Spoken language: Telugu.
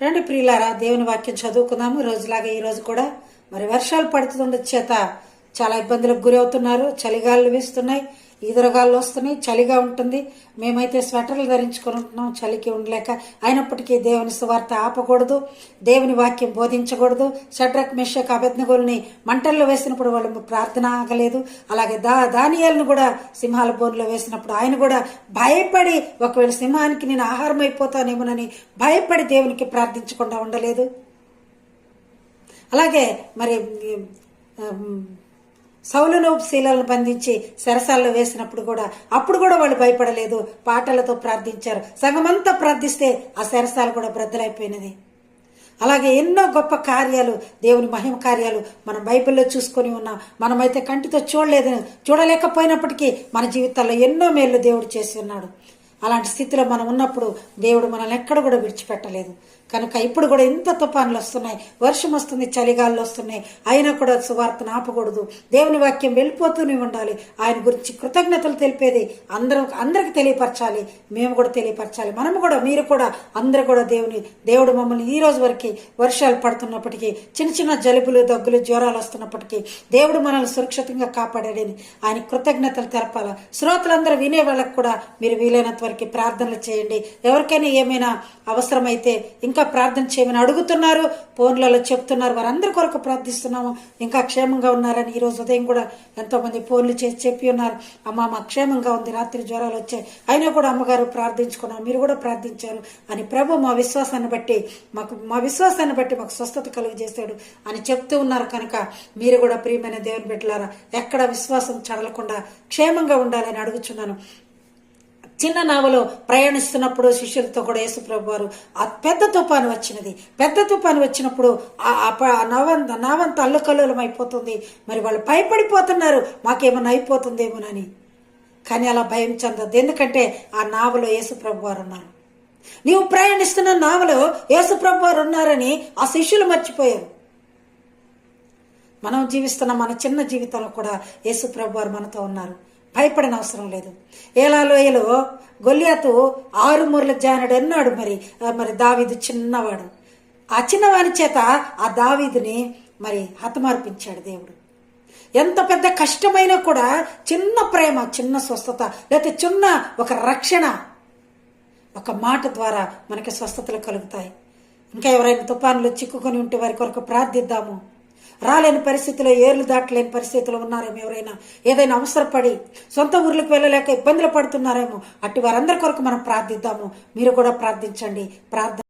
రండి ప్రియులారా దేవుని వాక్యం చదువుకుందాము. రోజులాగా ఈ రోజు కూడా మరి వర్షాలు పడుతుండ చేత చాలా ఇబ్బందులకు గురి అవుతున్నారు చలిగాలు వీస్తున్నాయి. ఈదురగాళ్ళు వస్తున్నాయి చలిగా ఉంటుంది. మేమైతే స్వెటర్లు ధరించుకొని ఉంటున్నాం చలికి ఉండలేక. అయినప్పటికీ దేవుని సువార్త ఆపకూడదు దేవుని వాక్యం బోధించకూడదు. షడ్రక్ మిషక్ అభ్యర్థనగోల్ని మంటల్లో వేసినప్పుడు వాళ్ళు ప్రార్థన ఆగలేదు. అలాగే దా దానియాలను కూడా సింహాల బోన్లో వేసినప్పుడు ఆయన కూడా భయపడి ఒకవేళ సింహానికి నేను ఆహారం అయిపోతానేమోనని భయపడి దేవునికి ప్రార్థించకుండా ఉండలేదు. అలాగే మరి సౌలను శీలను బంధించి సెరసాల్లో వేసినప్పుడు కూడా అప్పుడు కూడా వాళ్ళు భయపడలేదు. పాటలతో ప్రార్థించారు. సగమంతా ప్రార్థిస్తే ఆ సెరసాలు కూడా బ్రద్దలైపోయినది. అలాగే ఎన్నో గొప్ప కార్యాలు దేవుని మహిమ కార్యాలు మనం బైబిల్లో చూసుకొని ఉన్నాం. మనమైతే కంటితో చూడలేదు చూడలేకపోయినప్పటికీ మన జీవితాల్లో ఎన్నో మేళ్ళు దేవుడు చేసి ఉన్నాడు. అలాంటి స్థితిలో మనం ఉన్నప్పుడు దేవుడు మనల్ని ఎక్కడ కూడా విడిచిపెట్టలేదు. కనుక ఇప్పుడు కూడా ఇంత తుఫాన్లు వస్తున్నాయి వర్షం వస్తుంది చలిగాలు వస్తున్నాయి అయినా కూడా సువార్తను ఆపకూడదు. దేవుని వాక్యం వెళ్ళిపోతూనే ఉండాలి. ఆయన గురించి కృతజ్ఞతలు తెలిపేది అందరం అందరికి తెలియపరచాలి. మేము కూడా తెలియపరచాలి. మనము కూడా మీరు కూడా అందరూ కూడా దేవుని దేవుడు మమ్మల్ని ఈ రోజు వరకు వర్షాలు పడుతున్నప్పటికీ చిన్న చిన్న జలుబులు దగ్గులు జ్వరాలు వస్తున్నప్పటికీ దేవుడు మనల్ని సురక్షితంగా కాపాడాడని ఆయన కృతజ్ఞతలు తెలపాల. శ్రోతలందరూ వినే వాళ్ళకు కూడా మీరు వీలైనంత వారికి ప్రార్థనలు చేయండి. ఎవరికైనా ఏమైనా అవసరమైతే ఇంకా ప్రార్థన చేయమని అడుగుతున్నారు ఫోన్లలో చెప్తున్నారు. వారందరి కొరకు ప్రార్థిస్తున్నాము. ఇంకా క్షేమంగా ఉన్నారని ఈరోజు ఉదయం కూడా ఎంతోమంది ఫోన్లు చేసి చెప్పి ఉన్నారు. అమ్మ మా క్షేమంగా ఉంది. రాత్రి జ్వరాలు వచ్చాయి. అయినా కూడా అమ్మగారు ప్రార్థించుకున్నారు. మీరు కూడా ప్రార్థించారు అని ప్రభు మా విశ్వాసాన్ని బట్టి మాకు మా విశ్వాసాన్ని బట్టి మాకు స్వస్థత కలుగజేశాడు అని చెప్తూ ఉన్నారు కనుక మీరు కూడా ప్రియమైన దేవుని బిడ్డలారా ఎక్కడ విశ్వాసం చడలకుండా క్షేమంగా ఉండాలని అడుగుచున్నాను. చిన్న నావలో ప్రయాణిస్తున్నప్పుడు శిష్యులతో కూడా యేసుప్రభు వారు ఆ పెద్ద తుఫాను వచ్చినది. పెద్ద తుఫాను వచ్చినప్పుడు ఆ ప- నవంత నావంత అల్లుకల్లోలం అయిపోతుంది. మరి వాళ్ళు భయపడిపోతున్నారు. మాకేమైనా అయిపోతుందేమోనని. కానీ అలా భయం చెందద్దు. ఎందుకంటే ఆ నావలో యేసుప్రభు వారు ఉన్నారు. నీవు ప్రయాణిస్తున్న నావలో యేసుప్రభు వారు ఉన్నారని ఆ శిష్యులు మర్చిపోయారు. మనం జీవిస్తున్న మన చిన్న జీవితంలో కూడా యేసుప్రభు వారు మనతో ఉన్నారు. భయపడిన అవసరం లేదు. ఏలాలోయలో గొల్లియాతు ఆరు మూరల జానుడు అన్నాడు మరి? మరి దావీదు చిన్నవాడు. ఆ చిన్నవాని చేత ఆ దావీదుని మరి హతమార్పించాడు దేవుడు. ఎంత పెద్ద కష్టమైనా కూడా చిన్న ప్రేమ చిన్న స్వస్థత లేకపోతే చిన్న ఒక రక్షణ ఒక మాట ద్వారా మనకి స్వస్థతలు కలుగుతాయి. ఇంకా ఎవరైనా తుఫానులు చిక్కుకొని ఉంటే వారి కొరకు ప్రార్థిద్దాము. రాలేని పరిస్థితిలో ఏర్లు దాటలేని పరిస్థితిలో ఉన్నారేమో ఎవరైనా. ఏదైనా అవసరపడి సొంత ఊర్లకు వెళ్ళలేక ఇబ్బందులు పడుతున్నారేమో అట్టి వారందరి కొరకు మనం ప్రార్థిద్దాము. మీరు కూడా ప్రార్థించండి. ప్రార్థన